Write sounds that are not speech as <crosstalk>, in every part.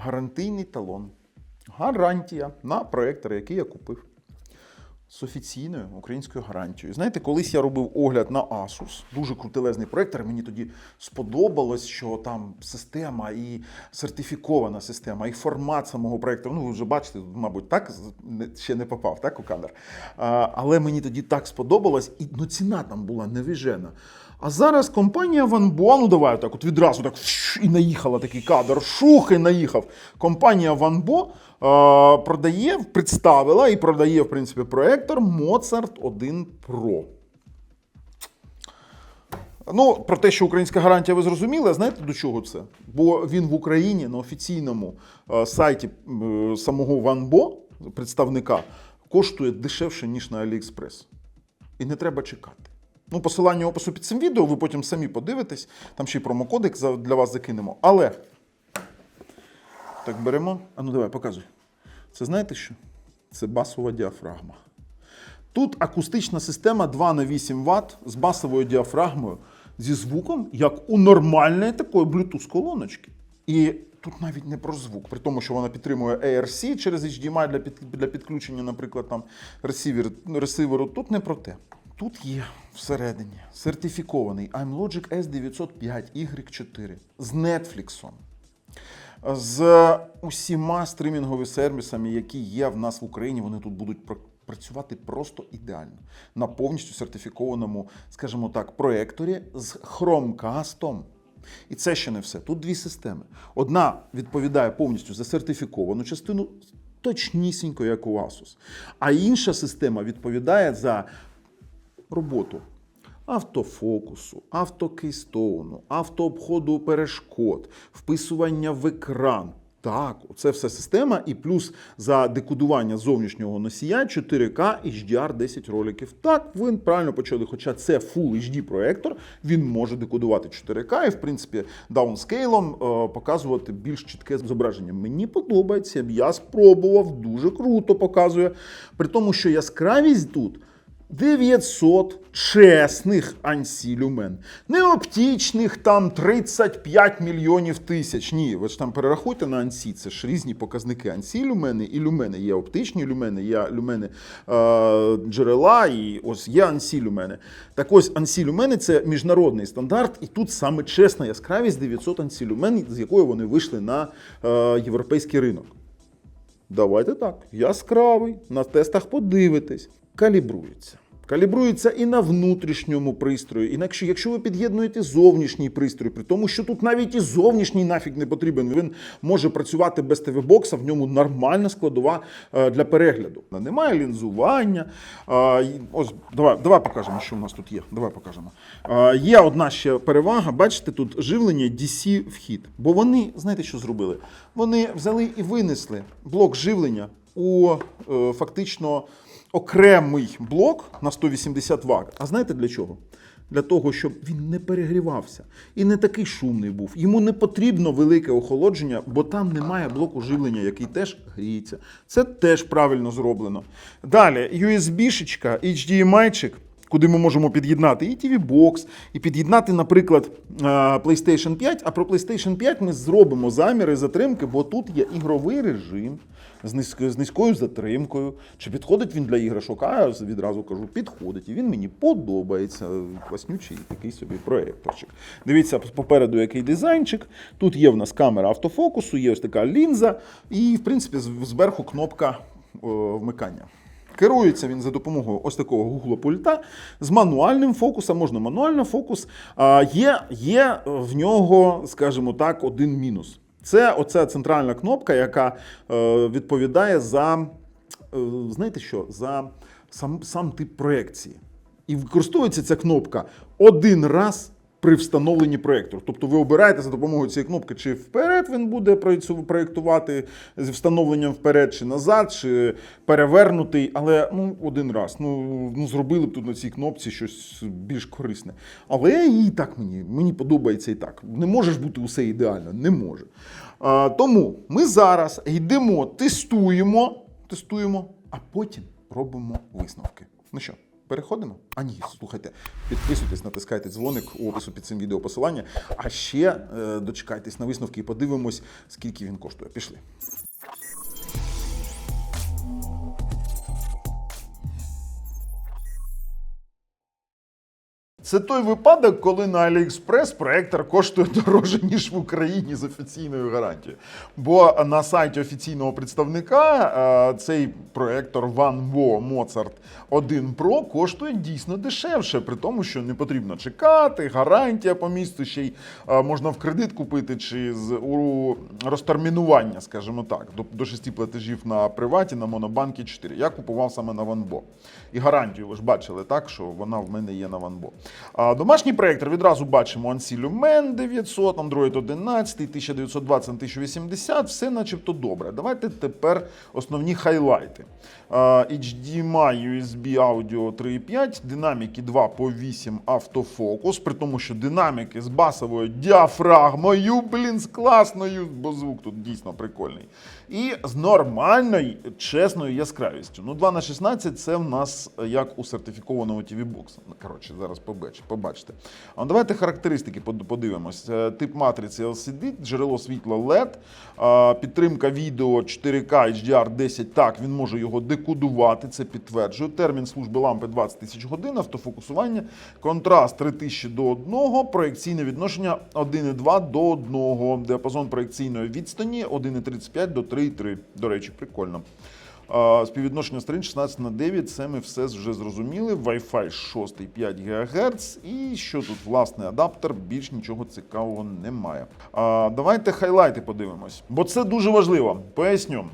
гарантийний талон. Гарантія на проектор, який я купив. З офіційною українською гарантією. Знаєте, колись я робив огляд на Asus, дуже крутелезний проектор. Мені тоді сподобалось, що там система і сертифікована система, і формат самого проектора. Ну, ви вже бачите, мабуть, так ще не попав так, у кадр. Але мені тоді так сподобалось, і ну, ціна там була невіжена. А зараз компанія Ванбо, ну давай так, от відразу так і наїхала такий кадр, шух і наїхав. Компанія Ванбо е, продає, представила і продає, в принципі, проектор Mozart 1 Pro. Ну, про те, що українська гарантія, ви зрозуміли, знаєте до чого це? Бо він в Україні на офіційному е, сайті е, самого Ванбо, представника, коштує дешевше, ніж на AliExpress. І не треба чекати. Ну, посилання опису під цим відео, ви потім самі подивитесь, там ще й промокодик для вас закинемо. Але так беремо. А ну давай, показуй. Це знаєте що? Це басова діафрагма. Тут акустична система 2 на 8 Вт з басовою діафрагмою зі звуком, як у нормальної такої Bluetooth-колоночки. І тут навіть не про звук, при тому, що вона підтримує ARC через HDMI для, під, для підключення, наприклад, там ресивер, ресиверу. Тут не про те. Тут є всередині сертифікований iMlogic S905 Y4 з Netflix з усіма стримінговими сервісами, які є в нас в Україні, вони тут будуть працювати просто ідеально на повністю сертифікованому, скажімо так, проекторі з хромкастом. І це ще не все. Тут дві системи. Одна відповідає повністю за сертифіковану частину, точнісінько, як у Asus. А інша система відповідає за роботу автофокусу, автокейстоуну, автообходу перешкод, вписування в екран. Так, це все система, і плюс за декодування зовнішнього носія 4К HDR 10 роликів. Так, ви правильно почали, хоча це Full HD проектор, він може декодувати 4К і, в принципі, даунскейлом е, показувати більш чітке зображення. Мені подобається, я спробував, дуже круто показує. При тому, що яскравість тут 900 чесних ANSI люмен. Не оптічних там 35 мільйонів тисяч. Ні, ви ж там перерахуйте на ANSI, це ж різні показники ANSI люмени і люмени. Є оптичні люмени, є люмени е, джерела, і ось є ANSI люмени. Так ось ANSI люмени це міжнародний стандарт, і тут саме чесна яскравість 900 ANSI люмен, з якою вони вийшли на е, європейський ринок. Давайте так. Яскравий, на тестах подивитесь. Калібрується. Калібрується і на внутрішньому пристрої. Інакше, якщо ви під'єднуєте зовнішній пристрій, при тому, що тут навіть і зовнішній нафіг не потрібен, він може працювати без ТВ-бокса, в ньому нормальна складова е, для перегляду. Немає лінзування. Ось, давай, давай покажемо, що у нас тут є. Давай покажемо. Є одна ще перевага. Бачите, тут живлення DC вхід. Бо вони, знаєте, що зробили? Вони взяли і винесли блок живлення у е, фактично окремий блок на 180 Вт. А знаєте для чого? Для того, щоб він не перегрівався і не такий шумний був. Йому не потрібно велике охолодження, бо там немає блоку живлення, який теж гріється. Це теж правильно зроблено. Далі USB-шечка, HDMI-чик, куди ми можемо під'єднати і TV Box, і під'єднати, наприклад, е, PlayStation 5. А про PlayStation 5 ми зробимо заміри затримки, бо тут є ігровий режим з низькою, з низькою затримкою. Чи підходить він для іграшок? А я відразу кажу, підходить. І він мені подобається. Класнючий такий собі проєкторчик. Дивіться, попереду який дизайнчик. Тут є в нас камера автофокусу, є ось така лінза, і, в принципі, зверху кнопка вмикання. Керується він за допомогою ось такого гуглопульта з мануальним фокусом, можна мануально фокус. А, є, є в нього, скажімо так, один мінус. Це оця центральна кнопка, яка е, відповідає за, е, знаєте що, за сам, сам тип проекції. І використовується ця кнопка один раз при встановленні проєктору. Тобто ви обираєте за допомогою цієї кнопки, чи вперед він буде проєктувати з встановленням вперед, чи назад, чи перевернутий, але ну, один раз. Ну, ну зробили б тут на цій кнопці щось більш корисне. Але і так мені, мені подобається і так. Не може ж бути усе ідеально, не може. А, тому ми зараз йдемо, тестуємо, тестуємо, а потім робимо висновки. Ну що, Переходимо. А ні, слухайте, підписуйтесь, натискайте дзвоник у опису під цим відео посилання. А ще е, дочекайтесь на висновки і подивимось, скільки він коштує. Пішли. Це той випадок, коли на AliExpress проектор коштує дорожче, ніж в Україні з офіційною гарантією. Бо на сайті офіційного представника е, цей проектор Vanvo Mozart 1 Pro коштує дійсно дешевше, при тому, що не потрібно чекати, гарантія по місту, ще й е, можна в кредит купити чи з у розтермінування, скажімо так, до, до 6 платежів на приваті, на монобанки 4. Я купував саме на Vanvo. І гарантію ви ж бачили, так, що вона в мене є на Vanvo. Домашній проєктор відразу бачимо Ansi Lumen 900, Android 11, 1920 на 1080, все начебто добре. Давайте тепер основні хайлайти. HDMI, USB Audio 3.5, динаміки 2 по 8 автофокус, при тому, що динаміки з басовою діафрагмою, блін, з класною, бо звук тут дійсно прикольний. І з нормальною, чесною яскравістю. Ну, 2 на 16 це в нас як у сертифікованого TV. Ну, Коротше, зараз побач- побачите. А давайте характеристики под- подивимось. Е, Тип матриці LCD, джерело світла LED, підтримка відео 4K HDR 10. Так, він може його декодувати, це підтверджує. Термін служби лампи 20 тисяч годин, автофокусування, контраст 3000 до 1, проекційне відношення 1,2 до 1, діапазон проекційної відстані 1,35 до 3,3. До речі, прикольно. Співвідношення сторін 16 на 9, це ми все вже зрозуміли. Wi-Fi 6 5 ГГц. І що тут власний адаптер, більш нічого цікавого немає. Давайте хайлайти подивимось, бо це дуже важливо. Поясню.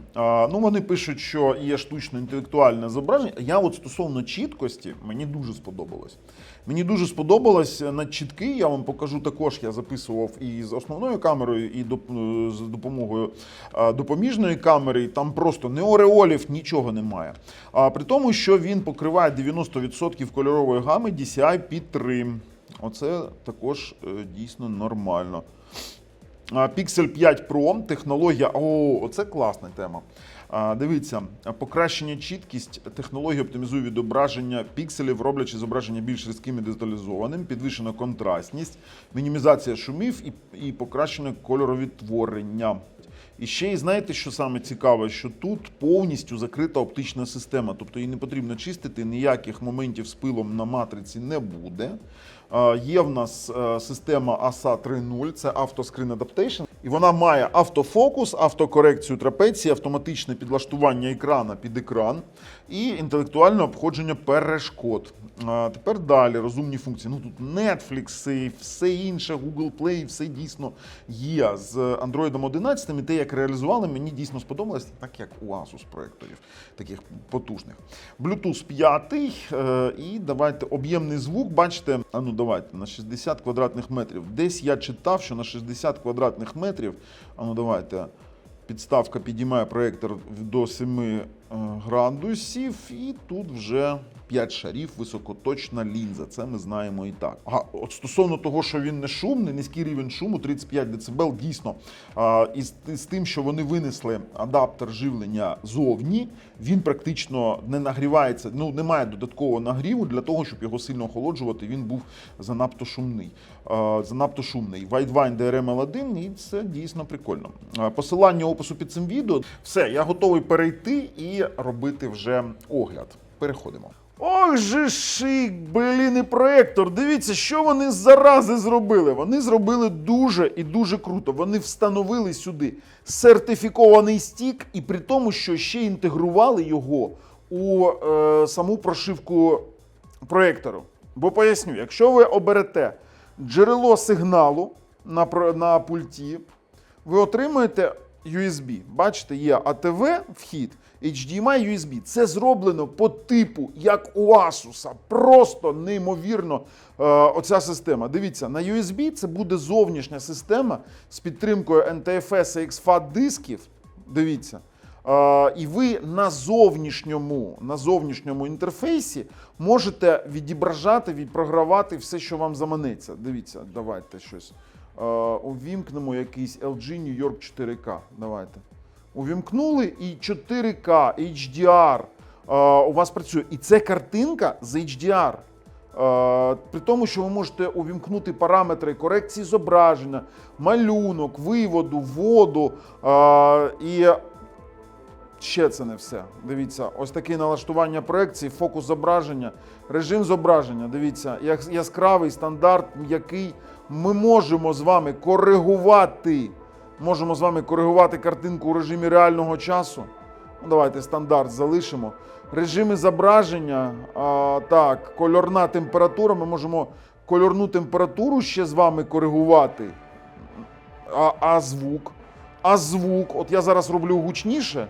Ну вони пишуть, що є штучно-інтелектуальне зображення. Я от стосовно чіткості, мені дуже сподобалось. Мені дуже сподобалось на чітки. Я вам покажу також. Я записував і з основною камерою, і з допомогою допоміжної камери. І там просто не ореолів, нічого немає. А при тому, що він покриває 90% кольорової гами DCI P3. Оце також е, дійсно нормально. Pixel 5 Pro, технологія. О, оце класна тема. Дивіться, покращення чіткість, технологія оптимізує відображення пікселів, роблячи зображення більш різким і деталізованим, підвищена контрастність, мінімізація шумів і, і покращення кольоровідтворення. І ще й знаєте, що саме цікаве, що тут повністю закрита оптична система, тобто її не потрібно чистити, ніяких моментів з пилом на матриці не буде. Є в нас е, система ASA 3.0, це Screen Adaptation, і вона має автофокус, автокорекцію трапеції, автоматичне підлаштування екрана під екран і інтелектуальне обходження перешкод. А тепер далі розумні функції. Ну тут Netflix все інше, Google Play, все дійсно є з Android 11. І те, як реалізували, мені дійсно сподобалось, так як у Asus проєкторів, таких потужних. Bluetooth 5. е, І давайте об'ємний звук. Бачите, а ну давайте на 60 квадратних метрів. Десь я читав, що на 60 квадратних метрів. А ну давайте. Підставка підіймає проєктор до 7 е, градусів, і тут вже 5 шарів, високоточна лінза. Це ми знаємо і так. А от стосовно того, що він не шумний, низький рівень шуму 35 дБ, дійсно. А, і з, тим, що вони винесли адаптер живлення зовні, він практично не нагрівається, ну немає додаткового нагріву для того, щоб його сильно охолоджувати. Він був занадто шумний. А, занадто шумний. Widevine DRM-L1, і це дійсно прикольно. Посилання опису під цим відео. Все, я готовий перейти і робити вже огляд. Переходимо. Ох же шик, блін, і проектор. Дивіться, що вони зарази зробили. Вони зробили дуже і дуже круто. Вони встановили сюди сертифікований стік, і при тому, що ще інтегрували його у е, саму прошивку проектору. Бо поясню, якщо ви оберете джерело сигналу на, на пульті, ви отримуєте USB. Бачите, є ATV вхід, HDMI USB. Це зроблено по типу, як у Asus. Просто неймовірно е, оця система. Дивіться, на USB це буде зовнішня система з підтримкою NTFS і XFAT дисків. Дивіться. Е, і ви на зовнішньому, на зовнішньому інтерфейсі можете відображати, відпрогравати все, що вам заманеться. Дивіться, давайте щось. Е, увімкнемо якийсь LG New York 4K. Давайте. Увімкнули і 4К, HDR, у вас працює. І це картинка з HDR. Е, При тому, що ви можете увімкнути параметри корекції зображення, малюнок, виводу, воду. е, І ще це не все. Дивіться, ось таке налаштування проекції, фокус зображення, режим зображення. Дивіться, яскравий стандарт, м'який. Ми можемо з вами коригувати. Можемо з вами коригувати картинку у режимі реального часу. Ну, давайте стандарт залишимо. Режими зображення, а, так, кольорна температура. Ми можемо кольорну температуру ще з вами коригувати. А, а звук? А звук, от я зараз роблю гучніше.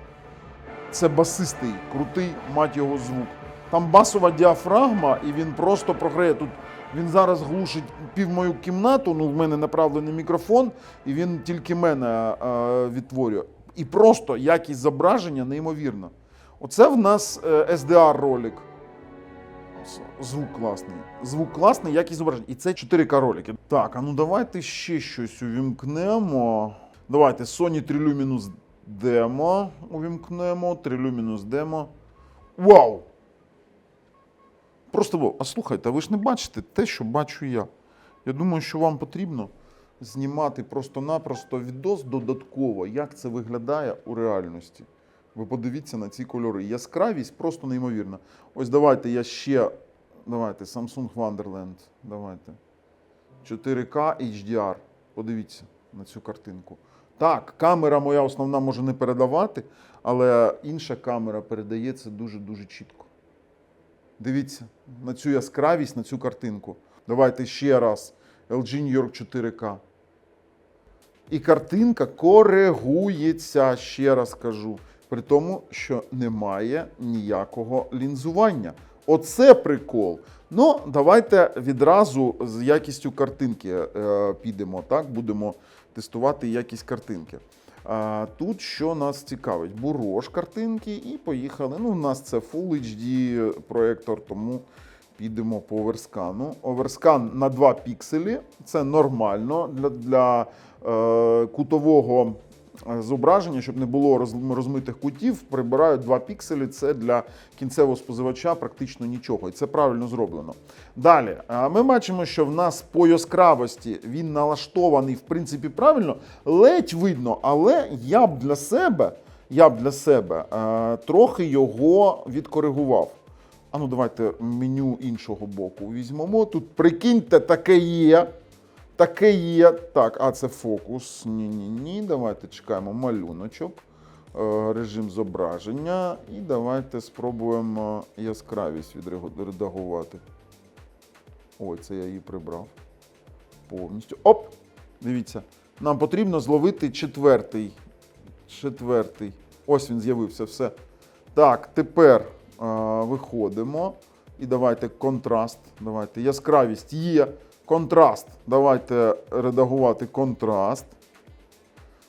Це басистий, крутий, мать його звук. Там басова діафрагма, і він просто програє. Тут він зараз глушить пів мою кімнату. Ну, в мене направлений мікрофон, і він тільки мене е, відтворює. І просто якість зображення неймовірна. Оце в нас е, SDR ролик. Звук класний. Звук класний, якість зображення. І це 4К ролики. Так, а ну давайте ще щось увімкнемо. Давайте Sony 3 Luminous Demo увімкнемо. 3 Luminous Demo. Вау! Просто. А слухайте, ви ж не бачите те, що бачу я. Я думаю, що вам потрібно знімати просто-напросто відос додатково, як це виглядає у реальності. Ви подивіться на ці кольори. Яскравість просто неймовірна. Ось давайте я ще. Давайте, Samsung Wonderland. Давайте. 4К HDR. Подивіться на цю картинку. Так, камера моя основна може не передавати, але інша камера передає це дуже-дуже чітко. Дивіться на цю яскравість, на цю картинку. Давайте ще раз. LG New York 4K. І картинка коригується, ще раз кажу, при тому, що немає ніякого лінзування. Оце прикол. Ну, давайте відразу з якістю картинки е, підемо. Так, будемо тестувати якість картинки. Тут що нас цікавить? Бурош картинки і поїхали. Ну, у нас це Full HD проєктор, тому підемо по оверскану. Оверскан на 2 пікселі це нормально для, для е, кутового зображення, щоб не було розмитих кутів. Прибирають 2 пікселі. Це для кінцевого споживача практично нічого. І це правильно зроблено. Далі, е, ми бачимо, що в нас по яскравості він налаштований в принципі правильно, ледь видно, але я б для себе, я б для себе е, трохи його відкоригував. А ну давайте меню іншого боку візьмемо. Тут прикиньте, таке є. Таке є. Так, а це фокус. Ні-ні ні. Давайте чекаємо малюночок, е, режим зображення. І давайте спробуємо яскравість відредагувати. Ой, це я її прибрав. Повністю. Оп! Дивіться. Нам потрібно зловити четвертий. Четвертий. Ось він з'явився. Все. Так, тепер е, виходимо. І давайте контраст. Давайте яскравість є. Контраст. Давайте редагувати контраст.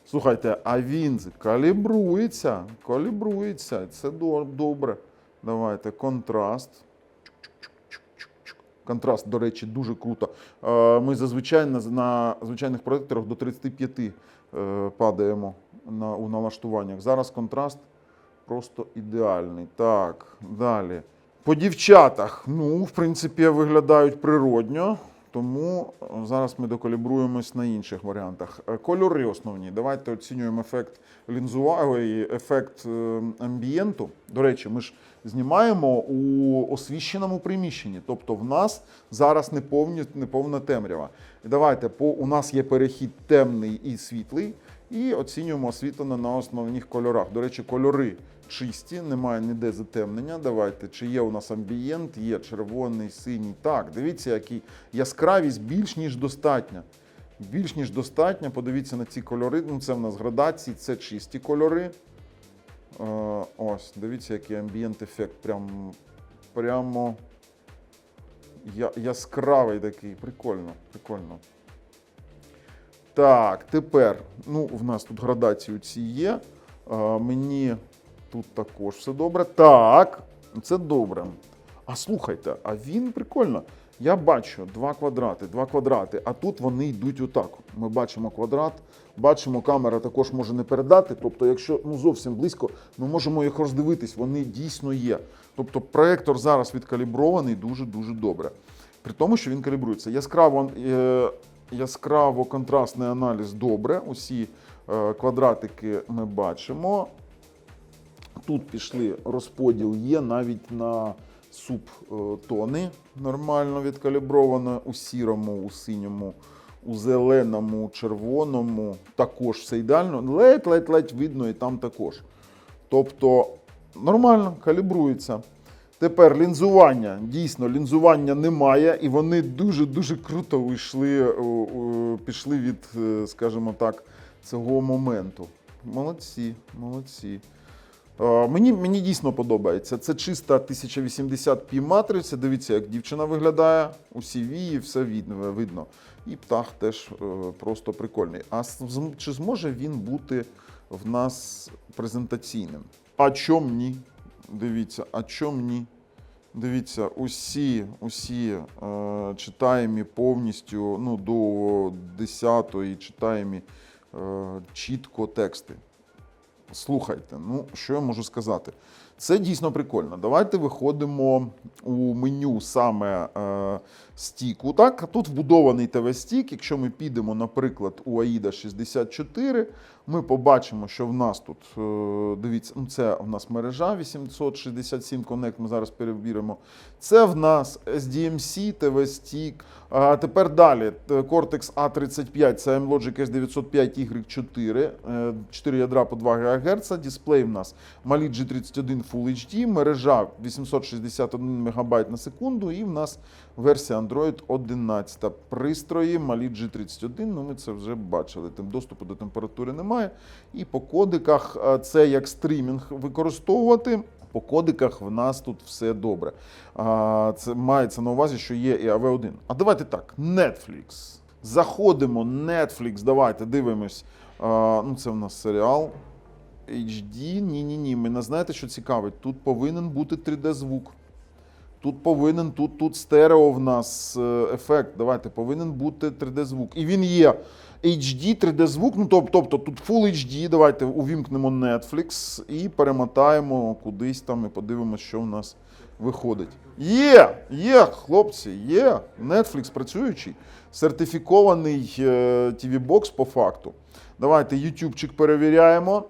Слухайте, а він калібрується. Калібрується. Це добре. Давайте контраст. Контраст, до речі, дуже круто. Е, Ми зазвичай на, звичайних проекторах до 35 е, падаємо у налаштуваннях. Зараз контраст просто ідеальний. Так, далі. По дівчатах, ну, в принципі, виглядають природньо, тому зараз ми докалібруємось на інших варіантах. Е, Кольори основні. Давайте оцінюємо ефект лінзувagi, ефект е, амбієнту. До речі, ми ж знімаємо у освіщеному приміщенні, тобто в нас зараз не, повні, повна темрява. Давайте, по, у нас є перехід темний і світлий, і оцінюємо освітлення на основних кольорах. До речі, кольори чисті, немає ніде затемнення. Давайте, чи є у нас амбієнт, є червоний, синій. Так, дивіться, який яскравість більш ніж достатня. Більш ніж достатня. Подивіться на ці кольори. Ну, це в нас градації, це чисті кольори. Е, ось, дивіться, який амбієнт ефект. Прям, прямо я, яскравий такий. Прикольно, прикольно. Так, тепер, ну, в нас тут градації ці є. Е, мені тут також все добре. Так, це добре. А слухайте, а він прикольно. Я бачу два квадрати, два квадрати, а тут вони йдуть отак. Ми бачимо квадрат, бачимо, камера також може не передати. Тобто, якщо ну зовсім близько, ми можемо їх роздивитись, вони дійсно є. Тобто проектор зараз відкалібрований дуже-дуже добре. При тому, що він калібрується. Яскраво, е, яскраво контрастний аналіз добре. Усі е, квадратики ми бачимо. Тут пішли розподіл є навіть на субтони нормально відкалібровано у сірому, у синьому, у зеленому, у червоному. Також все ідеально. Ледь-ледь-ледь видно і там також. Тобто нормально калібрується. Тепер лінзування. Дійсно, лінзування немає, і вони дуже-дуже круто вийшли, о, пішли від, е, скажімо так, цього моменту. Молодці, молодці. Е, Мені, мені дійсно подобається. Це чиста 1080p матриця. Дивіться, як дівчина виглядає. Усі вії, все видно. І птах теж е, просто прикольний. А чи зможе він бути в нас презентаційним? А чом ні? Дивіться, а чом ні? Дивіться, усі, усі е, читаємі повністю ну, до 10-ї читаємі е, чітко тексти. Слухайте, ну що я можу сказати? Це дійсно прикольно. Давайте виходимо у меню саме е, стіку. Так, тут вбудований ТВ-стік. Якщо ми підемо, наприклад, у AIDA 64, ми побачимо, що в нас тут, е, дивіться, ну це в нас мережа 867 Connect, ми зараз перевіримо. Це в нас SDMC, TV-стік. Тепер далі. Cortex A35, це M-Logic S905Y4, 4 ядра по 2 ГГц. Дисплей в нас Mali G31 Full HD, мережа 861 МБ на секунду, і в нас версія Android 11. Пристрої Mali G31, ну ми це вже бачили. Тим доступу до температури немає. І по кодиках е, це як стрімінг використовувати. По кодиках в нас тут все добре. А, Це мається на увазі, що є і AV1. А давайте так: Netflix. Заходимо, Netflix, давайте дивимось. А, Ну, це в нас серіал. HD. Ні-ні ні. Мене знаєте, що цікавить? Тут повинен бути 3D-звук. Тут повинен, тут, тут стерео в нас е, ефект. Давайте, повинен бути 3D-звук. І він є. HD, 3D-звук, ну тоб- тобто тут Full HD, давайте увімкнемо Netflix і перемотаємо кудись там і подивимося, що в нас виходить. Є, є, хлопці, є. Netflix працюючий, сертифікований е, TV-бокс по факту. Давайте ютубчик перевіряємо.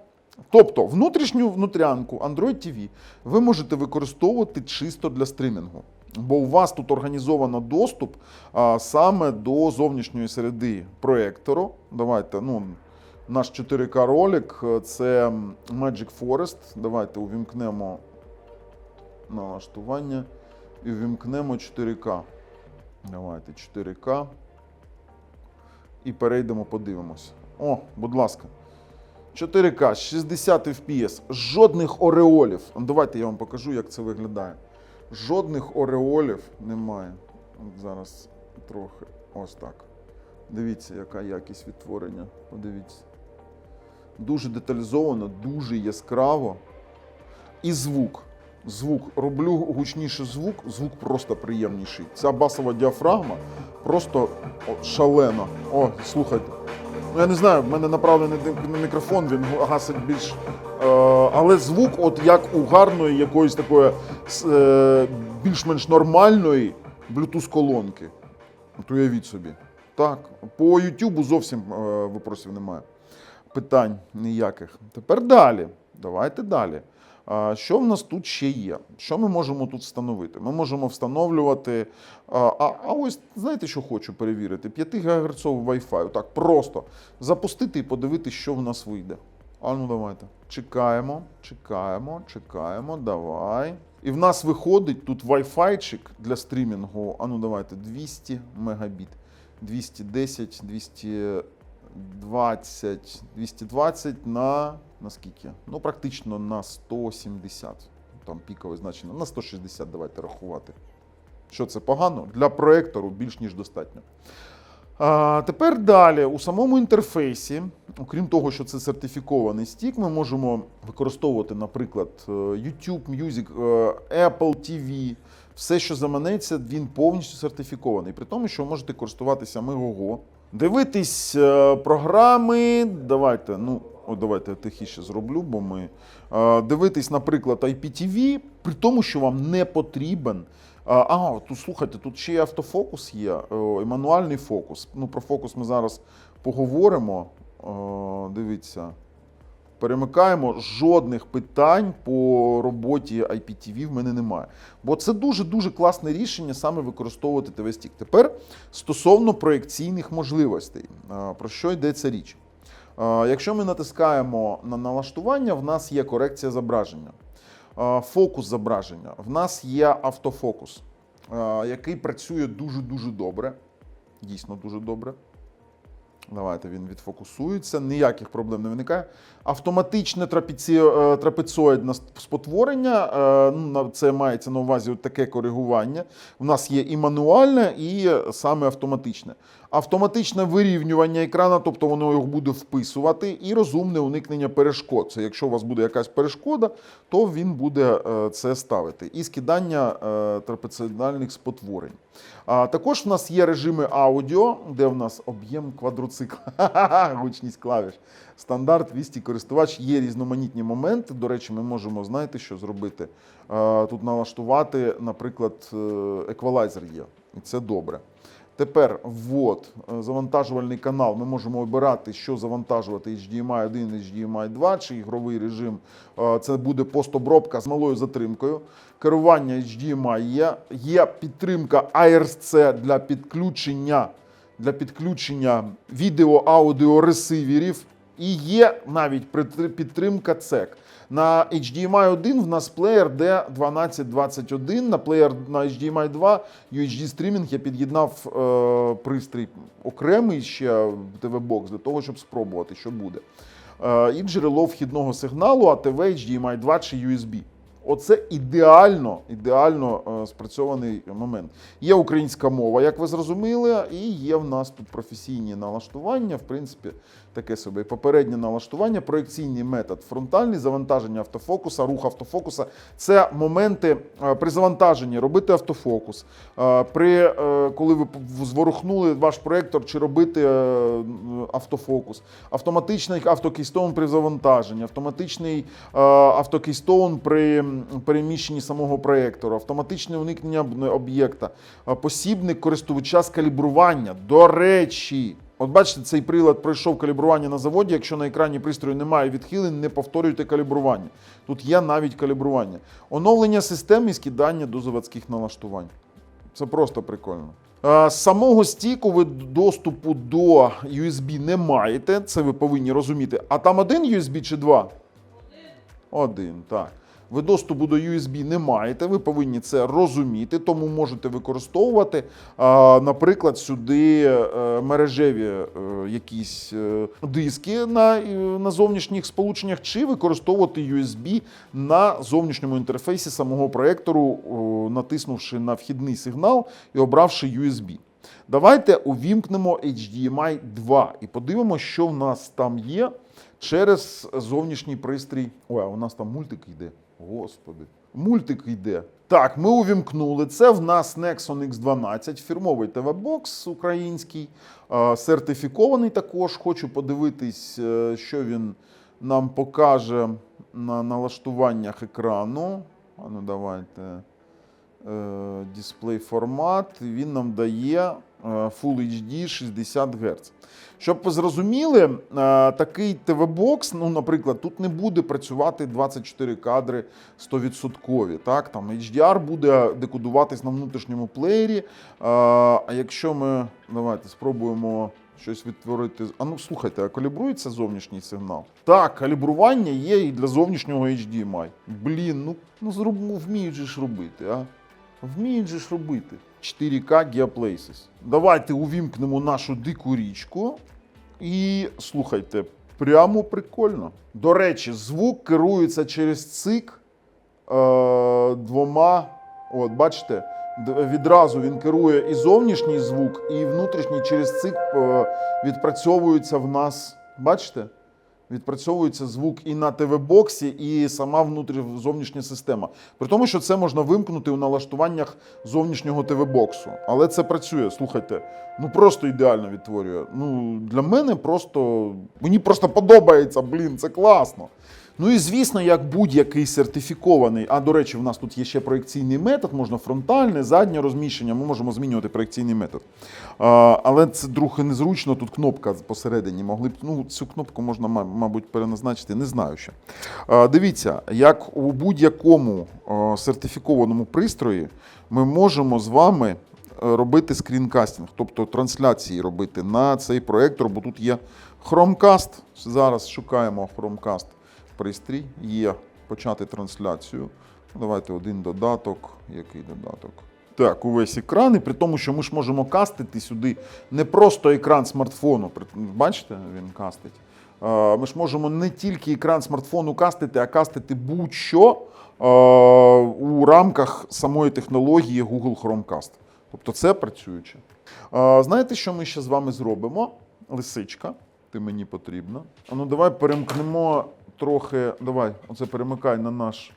Тобто внутрішню внутрянку Android TV ви можете використовувати чисто для стримінгу. Бо у вас тут організовано доступ а, саме до зовнішньої середи проектору. Давайте, ну, наш 4К ролик е, це Magic Forest. Давайте увімкнемо налаштування і увімкнемо 4К. Давайте 4К. І перейдемо, подивимося. О, будь ласка. 4К, 60 FPS, жодних ореолів. Ну, Давайте я вам покажу, як це виглядає. Жодних ореолів немає. Зараз трохи ось так. Дивіться, яка якість відтворення. Подивіться. Дуже деталізовано, дуже яскраво. І звук. Звук. Роблю гучніше звук, звук просто приємніший. Ця басова діафрагма просто шалена. О, слухайте. Ну, я не знаю, в мене направлений на мікрофон, він гасить більш. Е, але звук, от як у гарної якоїсь такої е, більш-менш нормальної Bluetooth-колонки. От уявіть собі. Так, по YouTube зовсім е, випросів немає. Питань ніяких. Тепер далі. Давайте далі. Що в нас тут ще є? Що ми можемо тут встановити? Ми можемо встановлювати. А, а ось знаєте, що хочу перевірити? 5 ГГц Wi-Fi. Так, просто запустити і подивитися, що в нас вийде. А ну давайте. Чекаємо, чекаємо, чекаємо. Давай. І в нас виходить тут Wi-Fi для стрімінгу. А ну давайте 200 мегабіт. 210, 220, 220 на, на скільки? Ну, практично на 170. Там пікове значення. На 160 давайте рахувати. Що це погано? Для проектору більш ніж достатньо. А, тепер далі, у самому інтерфейсі, окрім того, що це сертифікований стік, ми можемо використовувати, наприклад, е, YouTube Music, е, Apple TV. Все, що заманеться, він повністю сертифікований. При тому, що ви можете користуватися Мегого, дивитись е, програми. Давайте, ну, о, давайте я тихіше зроблю, бо ми е, дивитись, наприклад, IPTV, при тому, що вам не потрібен. А, а, тут слухайте, тут ще й автофокус є, і мануальний фокус. Ну, про фокус ми зараз поговоримо. Е, Дивіться. Перемикаємо жодних питань по роботі IPTV в мене немає. Бо це дуже-дуже класне рішення саме використовувати TV-Stick. Тепер стосовно проєкційних можливостей, А, про що йдеться річ? Якщо ми натискаємо на налаштування, в нас є корекція зображення, фокус зображення, в нас є автофокус, який працює дуже-дуже добре. Дійсно дуже добре. Давайте він відфокусується, ніяких проблем не виникає. Автоматичне трапеці... е, трапецоїдне спотворення, е, ну, це мається на увазі таке коригування. У нас є і мануальне, і саме автоматичне. Автоматичне вирівнювання екрана, тобто воно його буде вписувати, і розумне уникнення перешкод. Це якщо у вас буде якась перешкода, то він буде е, це ставити. І скидання е, спотворень. А також в нас є режими аудіо, де в нас об'єм квадроцикла, <laughs> гучність клавіш. Стандарт 200 користувач. Є різноманітні моменти. До речі, ми можемо, знаєте, що зробити? Е, Тут налаштувати, наприклад, еквалайзер є. І це добре. Тепер ввод, е, завантажувальний канал. Ми можемо обирати, що завантажувати HDMI 1, HDMI 2 чи ігровий режим. Е, Це буде постобробка з малою затримкою. Керування HDMI є. Є підтримка ARC для підключення, для підключення відео-аудіо ресиверів. І є навіть підтримка CEC. На HDMI 1 в нас плеєр D1221, на плеєр на HDMI 2 UHD стрімінг я під'єднав е, пристрій окремий ще TV-бокс для того, щоб спробувати, що буде. Е, і джерело вхідного сигналу ATV, HDMI 2 чи USB. Оце ідеально, ідеально е, спрацьований момент. Є українська мова, як ви зрозуміли, і є в нас тут професійні налаштування. В принципі, таке собі попереднє налаштування, проекційний метод, фронтальний завантаження автофокуса, рух автофокуса. Це моменти е, при завантаженні робити автофокус. Е, При е, коли ви зворухнули ваш проектор, чи робити автофокус, автоматичний автокейстоун при завантаженні, автоматичний автокейстоун при переміщенні самого проєктору, автоматичне уникнення об'єкта, посібник користувача з калібрування. До речі. От бачите, цей прилад пройшов калібрування на заводі. Якщо на екрані пристрою немає відхилень, не повторюйте калібрування. Тут є навіть калібрування. Оновлення системи скидання до заводських налаштувань. Це просто прикольно. З самого стіку ви доступу до USB не маєте, це ви повинні розуміти. А там один USB чи два? Один. Один, так. Ви доступу до USB не маєте, ви повинні це розуміти, тому можете використовувати, наприклад, сюди е, мережеві е, якісь е, диски на, на зовнішніх сполученнях, чи використовувати USB на зовнішньому інтерфейсі самого проєктору, натиснувши на вхідний сигнал і обравши USB. Давайте увімкнемо HDMI 2 і подивимося, що в нас там є через зовнішній пристрій. Ой, у нас там мультик йде. Господи, мультик йде. Так, ми увімкнули. Це в нас Nexon X12, фірмовий ТВ-бокс український, сертифікований також. Хочу подивитись, е, що він нам покаже на налаштуваннях екрану. А ну давайте е, дисплей формат. Він нам дає Full HD 60 Гц. Щоб ви зрозуміли, е, такий ТВ-бокс, ну, наприклад, тут не буде працювати 24 кадри 100%. Так? Там HDR буде декодуватись на внутрішньому плеєрі. Е, А якщо ми давайте спробуємо щось відтворити. А ну слухайте, а калібрується зовнішній сигнал? Так, калібрування є і для зовнішнього HDMI. Блін, ну, ну зроб... вміють же ж робити, а? Вміють же ж робити. 4K Geoplaces. Давайте увімкнемо нашу дику річку. І слухайте, прямо прикольно. До речі, звук керується через цик е, двома. От, бачите, відразу він керує і зовнішній звук, і внутрішній через цик е, відпрацьовується в нас. Бачите? Відпрацьовується звук і на ТВ-боксі, і сама внутрі- зовнішня система. При тому, що це можна вимкнути у налаштуваннях зовнішнього ТВ-боксу. Але це працює, слухайте, ну просто ідеально відтворює. Ну, для мене просто. Мені просто подобається, блін, це класно. Ну і звісно, як будь-який сертифікований. А до речі, в нас тут є ще проекційний метод, можна фронтальне, заднє розміщення. Ми можемо змінювати проекційний метод. А, але це трохи незручно. Тут кнопка посередині. Могли б ну цю кнопку можна, мабуть, переназначити. Не знаю ще. А, дивіться, як у будь-якому сертифікованому пристрої ми можемо з вами е, робити скрінкастинг, тобто трансляції робити на цей проектор, бо тут є Chromecast. Зараз шукаємо Chromecast пристрій. Є почати трансляцію. Давайте один додаток. Який додаток? Так, увесь екран, і при тому, що ми ж можемо кастити сюди не просто екран смартфону. Бачите, він кастить. Ми ж можемо не тільки екран смартфону кастити, а кастити будь-що у рамках самої технології Google Chromecast. Тобто це працююче. Знаєте, що ми ще з вами зробимо? Лисичка, ти мені потрібна. Ну давай перемкнемо трохи. Давай, оце перемикай на наш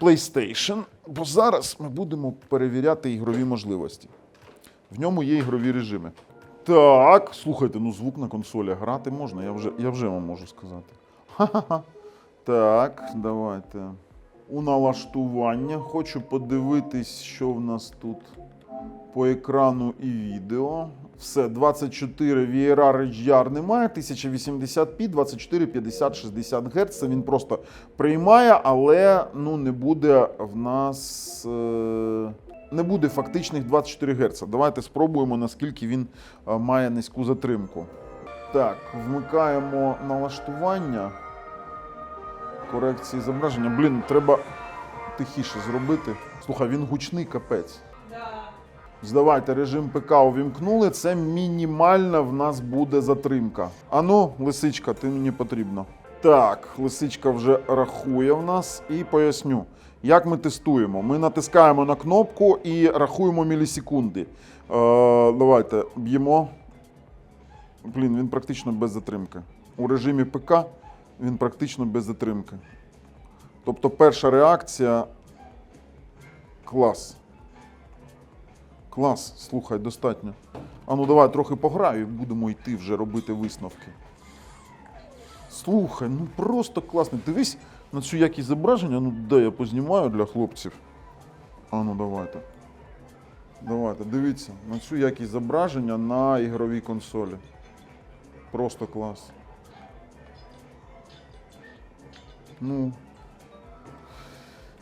PlayStation, бо зараз ми будемо перевіряти ігрові можливості. В ньому є ігрові режими. Так, слухайте, ну звук на консолі грати можна, я вже, я вже вам можу сказати. Ха-ха-ха. Так, давайте. У налаштування. Хочу подивитись, що в нас тут по екрану і відео. Все, 24 VRR HDR немає, 1080p, 24, 50, 60 Гц. Це він просто приймає, але ну, не буде в нас. Е... Не буде фактичних 24 Гц. Давайте спробуємо, наскільки він е, має низьку затримку. Так, вмикаємо налаштування корекції зображення. Блін, треба тихіше зробити. Слухай, він гучний капець. Здавайте, режим ПК увімкнули. Це мінімальна в нас буде затримка. Ану, лисичка, ти мені потрібна. Так, лисичка вже рахує в нас і поясню. Як ми тестуємо? Ми натискаємо на кнопку і рахуємо мілісекунди. Е, давайте б'ємо. Блін, він практично без затримки. У режимі ПК він практично без затримки. Тобто перша реакція клас. Клас, слухай, достатньо. А ну давай трохи пограю і будемо йти вже робити висновки. Слухай, ну просто класно. Дивись на цю якість зображення, ну де я познімаю для хлопців. А ну давайте. Давайте, дивіться на цю якість зображення на ігровій консолі. Просто клас. Ну.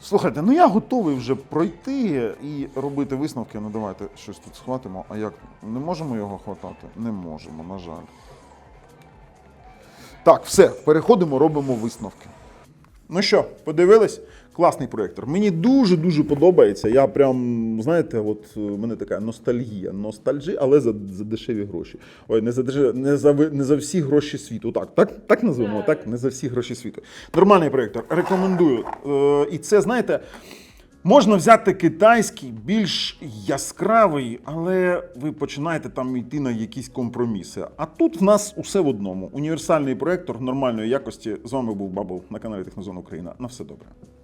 Слухайте, ну я готовий вже пройти і робити висновки. Ну давайте щось тут схватимо. А як? Не можемо його хватати? Не можемо, на жаль. Так, все, переходимо, робимо висновки. Ну що, подивились? Класний проєктор. Мені дуже-дуже подобається. Я прям, знаєте, от у мене така ностальгія. Ностальжі, але за, за дешеві гроші. Ой, не за не за, не за всі гроші світу. Так, так, так назвемо, так? Не за всі гроші світу. Нормальний проєктор. Рекомендую. Е, і це, знаєте. Можна взяти китайський, більш яскравий, але ви починаєте там йти на якісь компроміси. А тут в нас усе в одному. Універсальний проектор нормальної якості. З вами був Бабл на каналі Технозон Україна. На все добре.